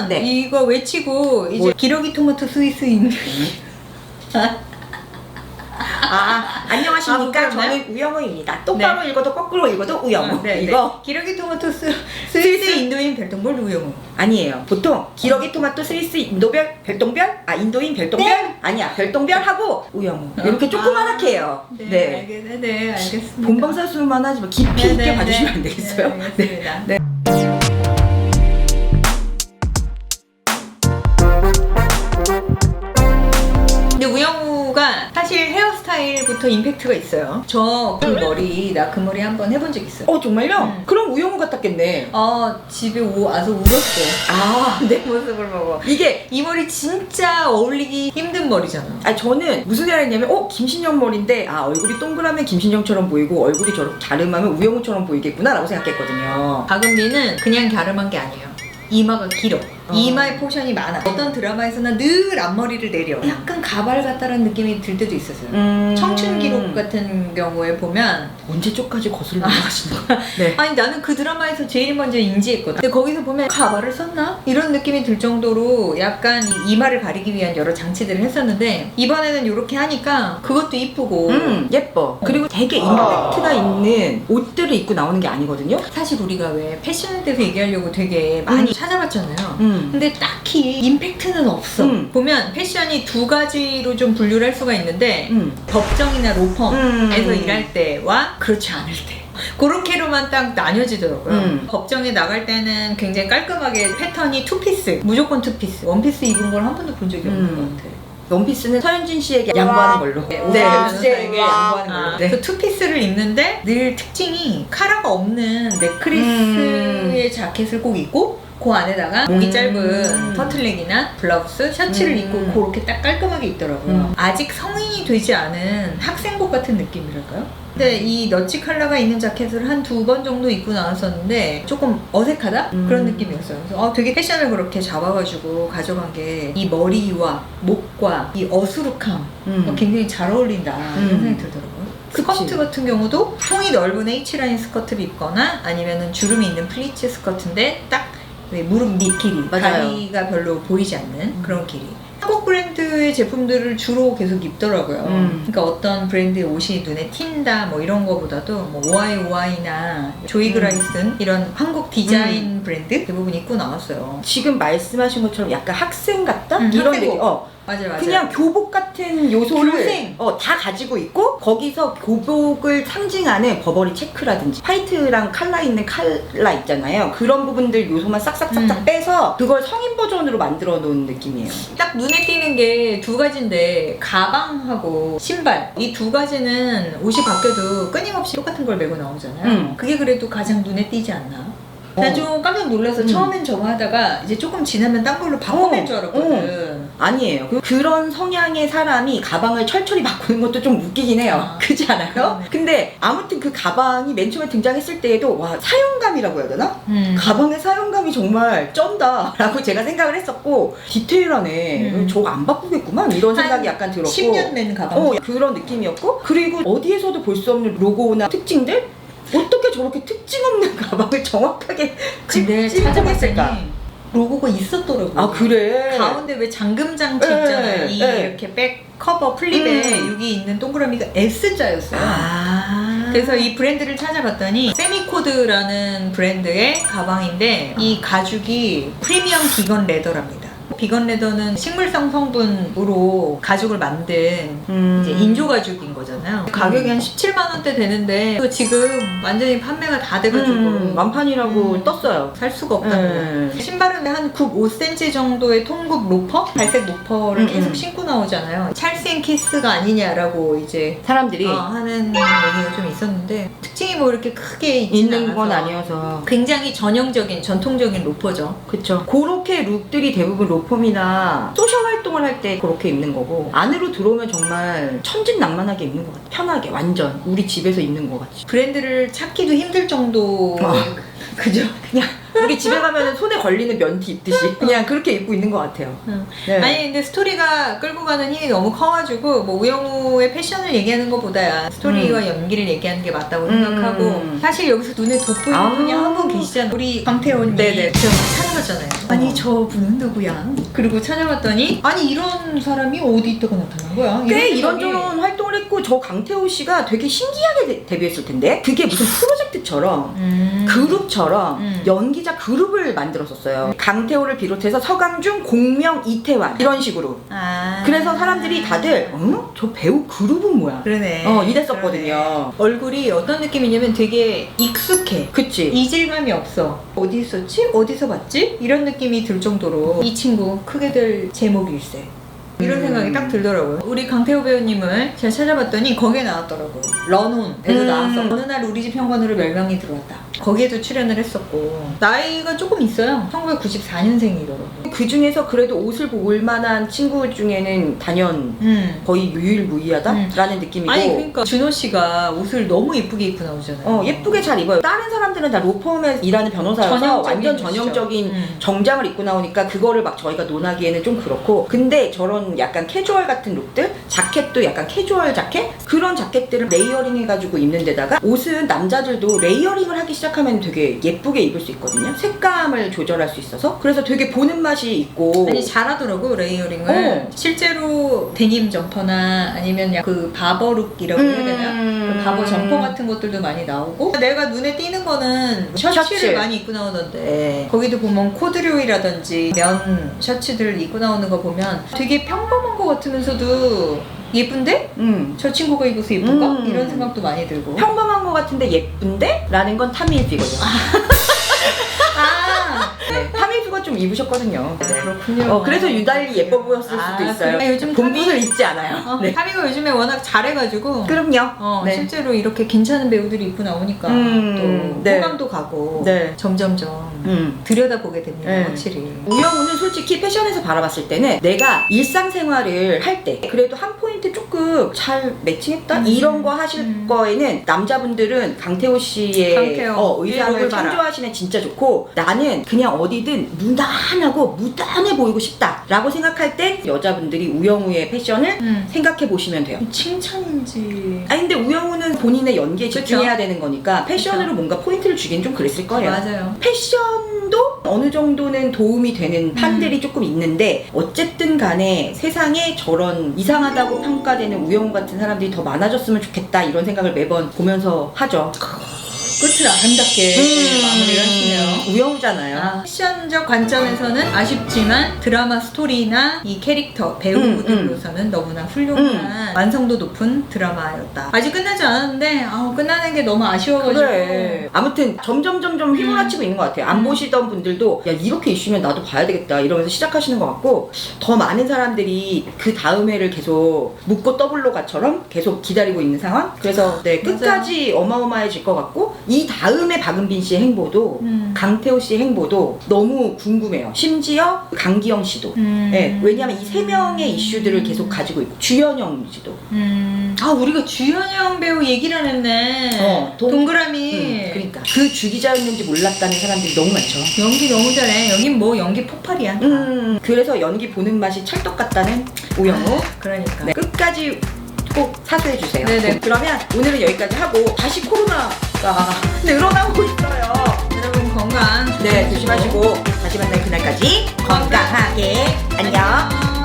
그러면 네. 이거 외치고 이제 뭐- 기러기 토마토 스위스인 아, 안녕하십니까. 아? 저는 우영우입니다. 똑바로 읽어도 거꾸로 읽어도 우영우. 네, 이거 네. 기러기 토마토 스, 스위스 스위스. 인도인 별똥별 우영우. 아니에요. 보통 기러기 토마토 스위스 인도별 별똥별 아 인도인 별똥별 네. 아니야 별똥별 하고 우영우 이렇게 조그만하게 해요. 네, 네. 알겠, 네, 알겠습니다. 본방 사수만 하지만 깊이 네, 있게 네, 봐주시면 네. 안 되겠어요? 네. 네. 헤어스타일부터 임팩트가 있어요. 저 그 머리, 나 그 머리 한번 해본 적 있어요. 어 정말요? 음. 그럼 우영우 같았겠네. 어, 집에 오, 와서 울었어. 아 내 모습을 보고. 이게 이 머리 진짜 어울리기 힘든 머리잖아. 아 저는 무슨 생각했냐면 어 김신영 머리인데 아 얼굴이 동그라면 김신영처럼 보이고 얼굴이 저렇게 자름하면 우영우처럼 보이겠구나라고 생각했거든요. 박은비는 그냥 갸름한 게 아니에요. 이마가 길어. 이마에 포션이 많아. 어떤 드라마에서는 늘 앞머리를 내려. 약간 가발 같다라는 느낌이 들 때도 있었어요. 음... 청춘 기록 같은 경우에 보면 언제 쪽까지 거슬러 나가시는 거예요? 네. 아니 나는 그 드라마에서 제일 먼저 인지했거든. 근데 거기서 보면 가발을 썼나? 이런 느낌이 들 정도로 약간 이 이마를 가리기 위한 여러 장치들을 했었는데 이번에는 이렇게 하니까 그것도 이쁘고 음 예뻐. 그리고 되게 임팩트가 있는 옷들을 입고 나오는 게 아니거든요. 사실 우리가 왜 패션에 대해서 얘기하려고 되게 많이 음. 찾아봤잖아요. 음. 근데 딱히 임팩트는 없어. 음. 보면 패션이 두 가지로 좀 분류를 할 수가 있는데 음. 법정이나 로펌에서 음. 일할 때와 그렇지 않을 때. 그렇게로만 딱 나뉘어지더라고요. 음. 법정에 나갈 때는 굉장히 깔끔하게 패턴이 투피스, 무조건 투피스. 원피스 입은 걸 한 번도 본 적이 없는 음. 것 같아요. 원피스는 서현진 씨에게 양보하는 걸로. 네, 네, 주제에게 양보하는 걸로. 아, 네. 그 투피스를 입는데 늘 특징이 카라가 없는 넥크리스의 자켓을 꼭 입고 그 안에다가 목이 음. 짧은 터틀넥이나 블라우스, 셔츠를 음. 입고 그렇게 딱 깔끔하게 입더라고요. 음. 아직 성인이 되지 않은 학생복 같은 느낌이랄까요? 근데 이 너치 컬러가 있는 자켓을 한 두 번 정도 입고 나왔었는데 조금 어색하다? 음. 그런 느낌이었어요. 그래서 어, 되게 패션을 그렇게 잡아가지고 가져간 게 이 머리와 목과 이 어수룩함 음. 어, 굉장히 잘 어울린다 음. 이런 생각이 들더라고요. 그치. 스커트 같은 경우도 통이 넓은 H라인 스커트를 입거나 아니면은 주름이 있는 플리츠 스커트인데 딱 왜 무릎 밑 길이 맞아요. 다리가 별로 보이지 않는 음. 그런 길이 한국 브랜드의 제품들을 주로 계속 입더라고요. 음. 그러니까 어떤 브랜드의 옷이 눈에 띈다 뭐 이런 거보다도 뭐 오아이 오아이나 조이 그라이슨 이런 한국 디자인 브랜드 대부분 입고 나왔어요. 지금 말씀하신 것처럼 약간 학생 같다? 음, 이런 학생복. 느낌. 어, 맞아요, 맞아요. 그냥 교복 같은 요소를 교생. 어, 다 가지고 있고 거기서 교복을 상징하는 버버리 체크라든지 화이트랑 칼라 있는 칼라 있잖아요. 그런 부분들 요소만 싹싹싹싹 음. 빼서 그걸 성인 버전으로 만들어 놓은 느낌이에요. 딱 눈에 띄는 게 두 가지인데 가방하고 신발 이 두 가지는 옷이 바뀌어도 끊임없이 똑같은 걸 메고 나오잖아요. 음. 그게 그래도 가장 눈에 띄지 않나? 어. 난좀 깜짝 놀라서 음. 처음엔 저거 하다가 이제 조금 지나면 딴 걸로 바꿔낼 어. 줄 알았거든. 아니에요. 그- 그런 성향의 사람이 가방을 철철히 바꾸는 것도 좀 웃기긴 해요. 아, 그렇지 않아요? 그러네. 근데 아무튼 그 가방이 맨 처음에 등장했을 때에도 와 사용감이라고 해야 되나? 음. 가방의 사용감이 정말 쩐다라고 제가 생각을 했었고 디테일하네. 음. 저거 안 바꾸겠구만 이런 한 생각이 약간 들었고 10년 맨 가방. 어, 그런 느낌이었고 그리고 어디에서도 볼 수 없는 로고나 특징들 어떻게 저렇게 특징 없는 가방을 정확하게 근데 찝- 찝어냈을까? 찾아봤더니 로고가 있었더라고. 아 그래 가운데 왜 잠금 장치 네, 있잖아요. 이 네. 이렇게 백 커버 플립에 음. 여기 있는 동그라미가 S자였어요. 아 그래서 이 브랜드를 찾아봤더니 세미코드라는 브랜드의 가방인데 이 가죽이 프리미엄 비건 레더랍니다. 비건 레더는 식물성 성분으로 가죽을 만든 음. 이제 인조 가죽인 거잖아요. 가격이 한 17만 원대 되는데 또 지금 완전히 판매가 다 돼가지고 음, 완판이라고 음. 떴어요 살 수가 네. 거. 신발은 한굽 5cm 정도의 통굽 로퍼? 갈색 로퍼를 음, 계속 음. 신고 나오잖아요. 찰스 앤 키스가 아니냐라고 이제 사람들이 어, 하는 얘기가 좀 있었는데 특징이 뭐 이렇게 크게 있는 건 않아서 아니어서 굉장히 전형적인 전통적인 로퍼죠. 그쵸 그렇게 룩들이 대부분 로펌이나 소셜 활동을 할 때 그렇게 입는 거고 안으로 들어오면 정말 천진난만하게 입는 것 같아 편하게 완전 우리 집에서 입는 것 같이 브랜드를 찾기도 힘들 정도 어. 그죠? 그냥 우리 집에 가면 손에 걸리는 면티 입듯이 그냥 그렇게 입고 있는 것 같아요. 응. 네. 아니 근데 스토리가 끌고 가는 힘이 너무 커가지고 뭐 우영우의 패션을 얘기하는 것보다야 스토리와 연기를 얘기하는 게 맞다고 음. 생각하고 사실 여기서 눈에 돋보이는 아. 분이 한 분 계시잖아요 우리 강태원님 네네. 제가 찾아봤잖아요 아니 저 분은 누구야 그리고 찾아봤더니 아니 이런 사람이 어디 있다가 나타난 거야 꽤 이런 이런저런 활동을 했고 저 강태호 씨가 되게 신기하게 데, 데뷔했을 텐데 그게 무슨 프로젝트 처럼 음. 그룹처럼 음. 연기자 그룹을 만들었었어요. 강태호를 비롯해서 서강준, 공명, 이태환 이런 식으로. 아. 그래서 사람들이 다들 어? 저 배우 그룹은 뭐야? 그러네 어 이랬었거든요. 그러네. 얼굴이 어떤 느낌이냐면 되게 익숙해 그치? 이질감이 없어. 어디 있었지? 어디서 봤지? 이런 느낌이 들 정도로 이 친구 크게 될 제목일세. 이런 음. 생각이 딱 들더라고요. 우리 강태호 배우님을 제가 찾아봤더니 거기에 나왔더라고. 런온에도 음. 나왔어. 어느 날 우리 집 현관으로 멸망이 들어왔다. 거기에도 출연을 했었고 나이가 조금 있어요. 1994년생이더라고. 그 중에서 그래도 옷을 볼 만한 친구 중에는 단연 음. 거의 유일무이하다라는 느낌이고 아니 그러니까 준호 씨가 옷을 너무 예쁘게 입고 나오잖아요. 어, 예쁘게 잘 입어요. 다른 사람들은 다 로펌에 일하는 변호사여서 전형적인 완전. 전형적인 음. 정장을 입고 나오니까 그거를 막 저희가 논하기에는 좀 그렇고 근데 저런 약간 캐주얼 같은 룩들? 자켓도 약간 캐주얼 자켓? 그런 자켓들을 레이어링 해가지고 입는 데다가 옷은 남자들도 레이어링을 하기 시작하면 되게 예쁘게 입을 수 있거든요. 색감을 조절할 수 있어서. 그래서 되게 보는 맛이 있고. 아니 잘하더라고 레이어링을. 어. 실제로 데님 점퍼나 아니면 약그 바버룩이라고 해야 되나? 음. 그 바버 점퍼 같은 것들도 많이 나오고. 내가 눈에 띄는 거는 셔츠를 셔츠. 많이 입고 나오던데. 거기도 보면 코드류이라든지 면 셔츠들을 입고 나오는 거 보면 되게 평 범한 거 같으면서도 예쁜데? 음. 저 친구가 입어서 예쁜가? 음. 이런 생각도 많이 들고 평범한 것 같은데 예쁜데? 라는 건 타미일피거든요 아 네, 타미일피가 좀 입으셨거든요 네. 그렇군요 어, 그래서 유달리 예뻐 보였을 아, 수도 있어요. 그래, 요즘 본분을 타미- 잊지 않아요. 어, 네. 타미가 요즘에 워낙 잘해가지고 그럼요. 어, 네. 실제로 이렇게 괜찮은 배우들이 입고 나오니까 음, 또 네. 호감도 가고 네. 점점점 음. 들여다보게 됩니다 네. 확실히 우영우는 솔직히 패션에서 바라봤을 때는 내가 일상생활을 할 때 그래도 한 포인트 조금 잘 매칭했다 음. 이런 거 하실 음. 거에는 남자분들은 강태호 씨의 강태호. 어, 이 의상을 봐라. 참조하시면 진짜 좋고 나는 그냥 어디든 무난하고 무단해 보이고 싶다 라고 생각할 땐 여자분들이 우영우의 패션을 음. 생각해 보시면 돼요. 칭찬인지 아니 근데 우영우는 본인의 연기에 그쵸. 집중해야 되는 거니까 패션으로 뭔가 포인트를 주긴 좀 그랬을 거예요. 맞아요 패션도 어느 정도는 도움이 되는 판들이 음. 조금 있는데 어쨌든 간에 세상에 저런 이상하다고 평가되는 우영우 같은 사람들이 더 많아졌으면 좋겠다 이런 생각을 매번 보면서 하죠. 끝을 아름답게 음. 마무리를 하시네요 우영우잖아요. 아, 패션적 관점에서는 아쉽지만 드라마 스토리나 이 캐릭터 배우들로서는 너무나 훌륭한 완성도 높은 드라마였다. 아직 끝나지 않았는데 아, 끝나는 게 너무 아쉬워가지고 그래. 아무튼 점점 점점 휘몰아치고 있는 것 같아요. 안 음. 보시던 분들도 야 이렇게 이슈면 나도 봐야 되겠다 이러면서 시작하시는 것 같고 더 많은 사람들이 그 다음 회를 계속 묻고 더블로 가처럼 계속 기다리고 있는 상황. 그래서 네. 끝까지 어마어마해질 것 같고 이 다음에 박은빈 씨의 행보도 음. 강태호 씨의 행보도 너무 궁금해요. 심지어 강기영 씨도. 음. 네, 왜냐하면 이 세 명의 이슈들을 계속 가지고 있고 주연영 씨도. 음. 아 우리가 주현영 배우 얘기를 안 했네. 어, 동- 동그라미. 음, 그러니까 그 주기자였는지 몰랐다는 사람들이 너무 많죠. 연기 너무 잘해. 여긴 뭐 연기 폭발이야. 음, 그래서 연기 보는 맛이 찰떡 같다는 우영우. 그러니까. 네, 끝까지 꼭 사수해 주세요. 네네. 그러면 오늘은 여기까지 하고 다시 코로나 가 늘어나고 있어요. 여러분 건강 네, 조심하시고 다시 만날 그날까지 건강하게 안녕.